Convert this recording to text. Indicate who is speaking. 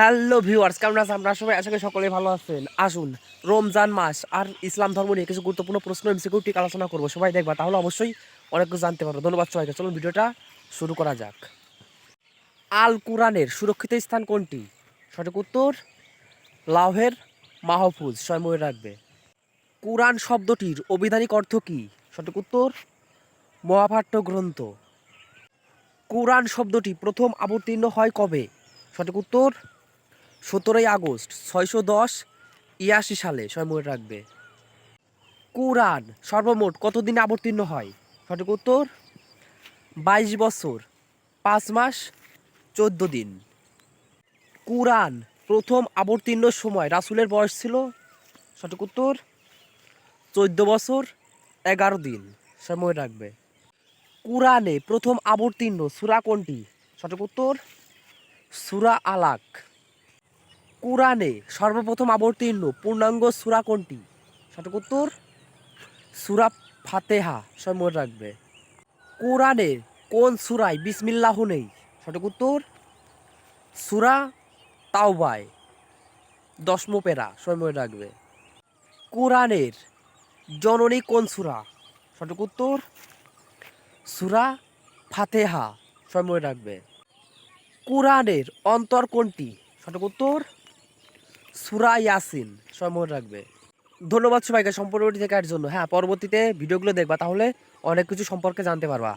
Speaker 1: Hello viewers কেমন আছেন? আমরা সবাই আশা করি সকলেই ভালো আছেন। আসুন, রমজান মাস আর ইসলাম ধর্ম নিয়ে কিছু গুরুত্বপূর্ণ প্রশ্ন এমসিকিউ ঠিক আলোচনা করব। সবাই দেখবা, তাহলে অবশ্যই অনেক কিছু জানতে পারব। ধন্যবাদ সবাইকে। চলুন ভিডিওটা শুরু করা যাক। আল কোরআনের সুরক্ষিত স্থান কোনটি? সঠিক উত্তর, লাউহের মাহফুজ ছয় মনে রাখবে। কোরআন শব্দটির অভিধানিক অর্থ কী? সঠিক উত্তর, মহাপাঠ্য গ্রন্থ। কোরআন শব্দটি প্রথম অবতীর্ণ হয় কবে? সঠিক উত্তর সতেরোই আগস্ট ছয়শো দশ ইয়াশি সালে সময় মনে রাখবে। কোরআন সর্বমোট কতদিনে অবতীর্ণ হয়? সঠিক উত্তর, বাইশ বছর, পাঁচ মাস, চোদ্দ দিন। কোরআন প্রথম অবতীর্ণ সময় রাসূলের বয়স ছিল, সঠিক উত্তর, চোদ্দ বছর, এগারো দিন। সময় রাখবে। কোরআনে প্রথম অবতীর্ণ সুরা কোনটি? সঠিক উত্তর, সুরা আলাক। কোরআনে সর্বপ্রথম অবতীর্ণ পূর্ণাঙ্গ সূরা কোনটি? সঠিক উত্তর? সূরা ফাতেহা। সব মনে রাখবে। কোরআনে কোন সুরায় বিসমিল্লাহ নেই? সঠিক উত্তর? সূরা তাওবায়। দশম পেরা সব মনে রাখবে। কোরআনের জননী কোন সূরা? সঠিক উত্তর? সূরা ফাতেহা। সব মনে রাখবে। কোরআনের অন্তর কোনটি? সঠিক উত্তর? সুরা ইয়াসিন, সবাই মনে রাখবে। ধন্যবাদ সবাইকে সম্পূর্ণ দেখার জন্য। হ্যাঁ পরবর্তীতে ভিডিওগুলো দেখবা, তাহলে অনেক কিছু সম্পর্কে জানতে পারবা।